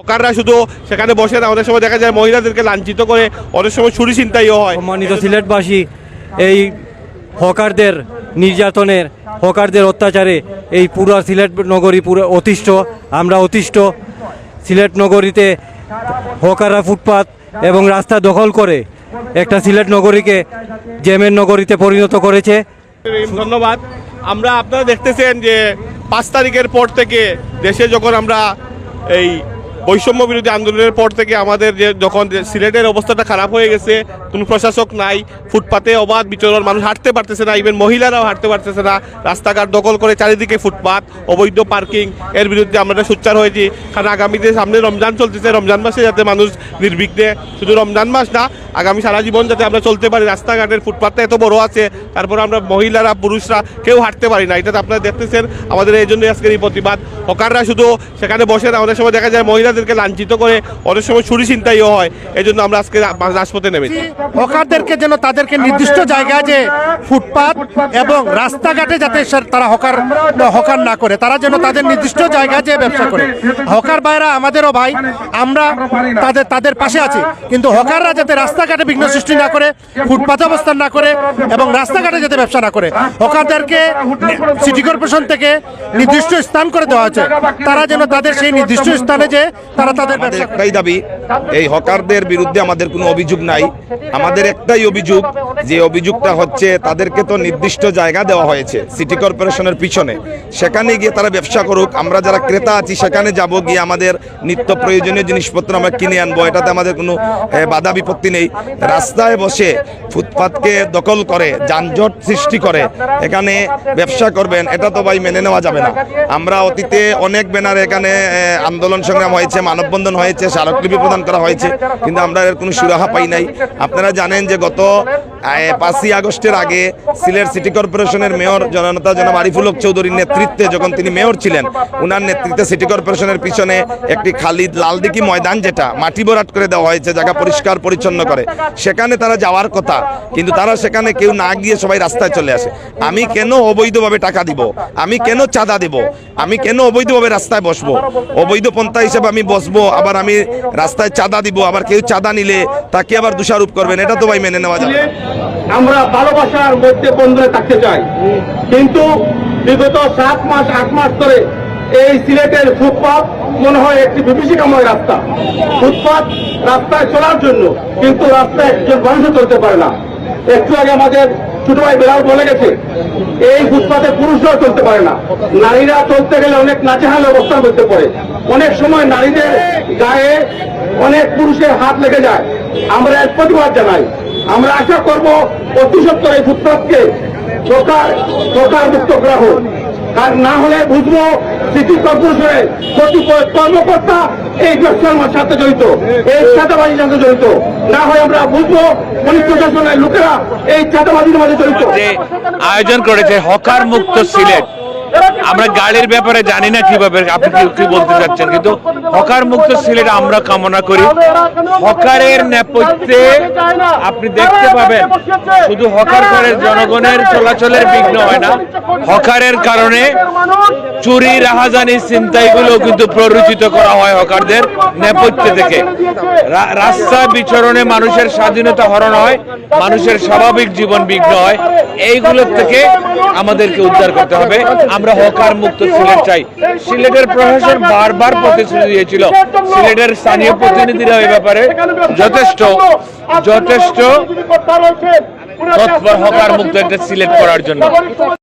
হকাররা শুধু সেখানে বসে না অনেক সময় দেখা যায় মহিলাদেরকে লাঞ্ছিত করে অনেক সময় ছুরি ছিনতাইও হয়। সম্মানিত সিলেটবাসী এই হকারদের নির্যাতনের হকারদের অত্যাচারে এই পুরো সিলেট নগরী পুরো অতিষ্ঠ আমরা অতিষ্ঠ। সিলেট নগরীতে হকাররা ফুটপাত এবং রাস্তা দখল করে একটা সিলেট নগরীকে জেমের নগরীতে পরিণত করেছে। ধন্যবাদ। আমরা আপনারা দেখতেছেন যে পাঁচ তারিখের পর থেকে দেশে যখন আমরা এই বৈষম্য বিরোধী আন্দোলনের পর থেকে আমাদের যে যখন সিলেটের অবস্থাটা খারাপ হয়ে গেছে, কোনো প্রশাসক নাই, ফুটপাতে অবাধ বিচরণ, মানুষ হাঁটতে পারতেছে না ইভেন মহিলারাও হাঁটতে পারতেছে না, রাস্তাঘাট দখল করে চারিদিকে ফুটপাত, অবৈধ পার্কিং, এর বিরুদ্ধে আমরা সোচ্চার হয়েছি। কারণ আগামীতে সামনে রমজান চলতেছে, রমজান মাসে যাতে মানুষ নির্বিঘ্নে, শুধু রমজান মাস না, আগামী সারা জীবন যাতে আমরা চলতে পারি, রাস্তাঘাটের ফুটপাতটা এত বড় আছে, তারপর আমরা মহিলারা, পুরুষরা কেউ হাঁটতে পারি না। এটাতে আপনারা দেখতেছেন, আমাদের এই জন্যই আজকের এই প্রতিবাদ। হকাররা শুধু সেখানে বসে না অনেক সময় দেখা যায় মহিলাদেরকে লাঞ্ছিত করে অনেক সময় ছুরি ছিনতাইও হয়। এই জন্য আমরা আজকে রাজপথে নেমেছি। হকারদেরকে যেন তাদেরকে নির্দিষ্ট জায়গায় যে ফুটপাত এবং রাস্তাঘাটে যাতে তারা হকার হকার না করে, তারা যেন তাদের নির্দিষ্ট জায়গায় যে ব্যবসা করে। হকার ভাইরা আমাদেরও ভাই, আমরা তাদের তাদের পাশে আছি। কিন্তু হকাররা যাতে রাস্তাঘাটে বিঘ্ন সৃষ্টি না করে, ফুটপাতে অবস্থান না করে এবং রাস্তাঘাটে যাতে ব্যবসা না করে, হকারদেরকে সিটি কর্পোরেশন থেকে নির্দিষ্ট স্থান করে দেওয়া হয়েছে। তারা যেন তাদের সেই নির্দিষ্ট স্থানে যে তারা তাদের একটাই দাবি এই হকারদের বিরুদ্ধে আমাদের কোনো অভিযোগ নাই। আমাদের একটাই অভিযোগ যে অভিযোগটা হচ্ছে তাদেরকে তো নির্দিষ্ট জায়গা দেওয়া হয়েছে সিটি কর্পোরেশনের পিছনে। সেখানে গিয়ে তারা ব্যবসা করুক আমরা যারা ক্রেতা আছি সেখানে যাব গিয়ে আমাদের নিত্য প্রয়োজনীয় জিনিসপত্র আমরা কিনে আনব এটাতে আমাদের কোনো বাধা বিপত্তি নেই। রাস্তায় বসে ফুটপাতকে দখল করে যানজট সৃষ্টি করে এখানে ব্যবসা করবেন এটা তো ভাই মেনে নেওয়া যাবে না। আমরা অতীতে অনেক ব্যানারে এখানে আন্দোলন সংগ্রাম হয়েছে। মানববন্ধন হয়েছে, স্মারকলিপি প্রদান করা হয়েছে, কিন্তু আমরা এর কোনো সুরাহা পাই নাই। আপনারা জানেন যে গত পাঁচই আগস্টের আগে সিলেট সিটি কর্পোরেশনের মেয়র জননেতা জনাব আরিফুল হক চৌধুরীর নেতৃত্বে যখন তিনি মেয়র ছিলেন, উনার নেতৃত্বে সিটি কর্পোরেশনের পিছনে একটি খালিদ লালদিকি ময়দান যেটা মাটি ভরাট করে দেওয়া হয়েছে, জায়গা পরিষ্কার পরিচ্ছন্ন করে। সেখানে তারা যাওয়ার কথা, কিন্তু তারা সেখানে কেউ না গিয়ে সবাই রাস্তায় চলে আসে। আমি কেন অবৈধভাবে টাকা দিব? আমি কেন চাঁদা দেব? আমি কেন অবৈধভাবে রাস্তায় বসবো? অবৈধ পন্থা হিসেবে আমি বসবো, আবার আমি রাস্তায় চাঁদা দিব, আবার কেউ চাঁদা নিলে তাকে আবার দোষারোপ করবেন, এটা তো ভাই মেনে নেওয়া যাবে আমরা ভালোবাসার মধ্যে বন্ধনে থাকতে চাই। কিন্তু বিগত সাত মাস, আট মাস ধরে এই সিলেটের ফুটপাত মনে হয় একটি বিভীষিকাময় রাস্তা। ফুটপাত রাস্তায় চলার জন্য কিন্তু রাস্তায় একজন মানুষও চলতে পারে না। একটু আগে আমাদের ছোট ভাই বেলাল বলে গেছে। এই ফুটপাতে পুরুষরাও চলতে পারে না। নারীরা চলতে গেলে অনেক নাচেহাল অবস্থা করতে পারে। অনেক সময় নারীদের গায়ে অনেক পুরুষের হাত লেগে যায়। আমরা এর প্রতিবাদ জানাই। আমরা আশা করব অতি সত্তর এই ফুটপাতকে সরকার সরকার মুক্ত করা হোক। আর না হলে বুঝব সিটি কর্পোরেশনের কতিপয় কর্মকর্তা এই ব্যবসার সাথে জড়িত এই চাঁদাবাজির সাথে জড়িত। না হয় আমরা বুঝব পুলিশ প্রশাসনের লোকেরা এই চাঁদাবাজির মাঝে জড়িত। আয়োজন করেছে হকার মুক্ত সিলেট আমরা গাড়ির ব্যাপারে জানি না কীভাবে, আপনি কি- বলতে চাচ্ছেন? কিন্তু হকার মুক্ত সিলেট আমরা কামনা করি। হকারের নেপথ্যে আপনি দেখতে পাবেন, শুধু হকার করে জনগণের চলাচলের বিঘ্ন হয় না। হকারের কারণে চুরি, রাহাজানি চিন্তাইগুলো কিন্তু প্ররোচিত করা হয় হকারদের নেপথ্যে থেকে। রাস্তা বিচরণে মানুষের স্বাধীনতা হরণ হয়, মানুষের স্বাভাবিক জীবন বিঘ্ন হয়। এইগুলোর থেকে আমাদেরকে উদ্ধার করতে হবে। আমরা হকার মুক্ত সিলেট চাই। সিলেটের প্রশাসন বারবার প্রতিশ্রুতি দিয়েছিল। সিলেটের স্থানীয় প্রতিনিধিরা এই ব্যাপারে যথেষ্ট যথেষ্ট তৎপর হকার মুক্ত একটা সিলেক্ট করার জন্য।